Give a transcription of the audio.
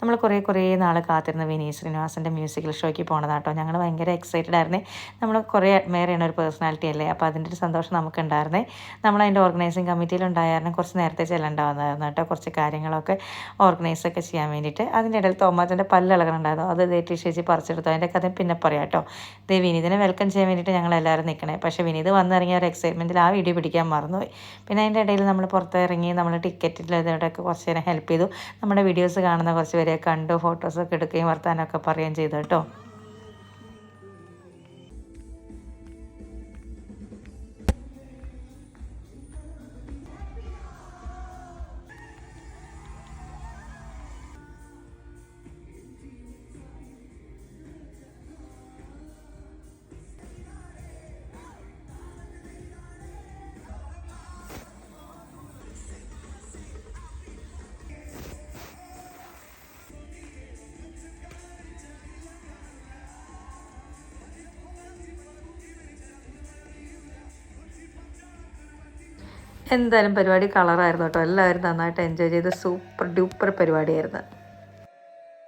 നമ്മൾ കുറേ കുറേ നാൾ കാത്തിരുന്ന വിനീത് ശ്രീനിവാസന്റെ മ്യൂസിക്കൽ ഷോയ്ക്ക് പോണതാട്ടോ ഞങ്ങൾ ഭയങ്കര എക്സൈറ്റഡ് ആയിരുന്നേ. നമ്മൾ കുറേ അഡ്മയർ ഒരു പേഴ്സണാലിറ്റി അല്ലേ? അപ്പോൾ അതിന്റെ ഒരു സന്തോഷം നമുക്കുണ്ടായിരുന്നേ. നമ്മൾ അതിന്റെ ഓർഗനൈസിങ് കമ്മിറ്റിയിൽ ഉണ്ടായിരുന്നു കുറച്ച് നേരത്തെ ചെല്ലേണ്ടാവുന്നതായിരുന്നു കേട്ടോ കുറച്ച് കാര്യങ്ങളൊക്കെ ഓർഗനൈസ് ഒക്കെ ചെയ്യാൻ വേണ്ടിയിട്ട്. അതിന്റെ ഇടയിൽ തോമാച്ചന്റെ പല്ലിളകണുണ്ടായിരുന്നു അത് ദേ ചേച്ചി പറിച്ചെടുത്തു. അതിന്റെ കഥ പിന്നെ പറയാം കേട്ടോ ദേ വിനീതിനെ വെൽക്കം ചെയ്യാൻ വേണ്ടിയിട്ട് ഞങ്ങൾ എല്ലാവരും നിൽക്കണേ. പക്ഷേ വിനീത് വന്നിറങ്ങിയ ഒരു എക്സൈറ്റ്മെന്റിൽ ആ വീഡിയോ പിടിക്കാൻ മറന്നുപോയി. പിന്നെ അതിന്റെ ഇടയിൽ നമ്മൾ പുറത്തിറങ്ങി നമ്മൾ ടിക്കറ്റിൽ ഇതോടെയൊക്കെ കുറച്ച് നേരം ഹെൽപ്പ് ചെയ്തു. നമ്മുടെ വീഡിയോസ് കാണുന്ന കുറച്ച് പേരെ കണ്ടു ഫോട്ടോസൊക്കെ എടുക്കുകയും വർത്താനമൊക്കെ പറയുകയും ചെയ്തു കേട്ടോ. എന്തായാലും പരിപാടി കളറായിരുന്നു കേട്ടോ. എല്ലാവരും നന്നായിട്ട് എൻജോയ് ചെയ്ത് സൂപ്പർ ഡ്യൂപ്പർ പരിപാടിയായിരുന്നു.